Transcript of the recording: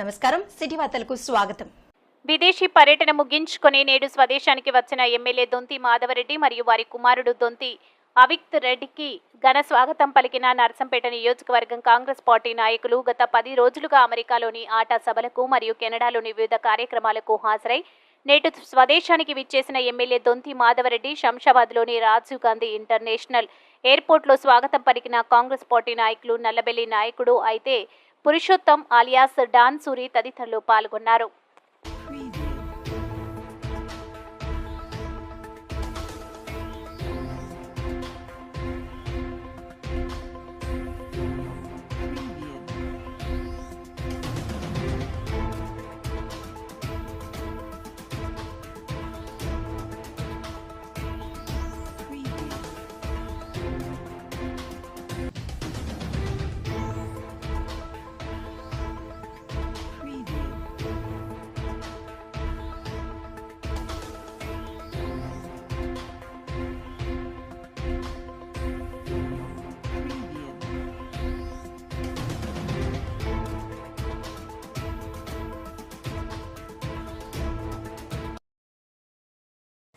నమస్కారం. సిటీ వార్తలకు స్వాగతం. విదేశీ పర్యటన ముగించుకొని నేడు స్వదేశానికి వచ్చిన ఎమ్మెల్యే దొంతి మాధవరెడ్డి మరియు వారి కుమారుడు దొంతి అవిక్త్ రెడ్డికి ఘన స్వాగతం పలికిన నర్సంపేట నియోజకవర్గం కాంగ్రెస్ పార్టీ నాయకులు గత పది రోజులుగా అమెరికాలోని ఆట సభలకు మరియు కెనడాలోని వివిధ కార్యక్రమాలకు హాజరై నేటు స్వదేశానికి విచ్చేసిన ఎమ్మెల్యే దొంతి మాధవరెడ్డి శంషాబాద్లోని రాజీవ్ గాంధీ ఇంటర్నేషనల్ ఎయిర్పోర్ట్లో స్వాగతం పలికిన కాంగ్రెస్ పార్టీ నాయకులు నల్లబెల్లి నాయకుడు అయితే పురుషోత్తం ఆలియాస్ డాన్ సూరి తదితరులు పాల్గొన్నారు.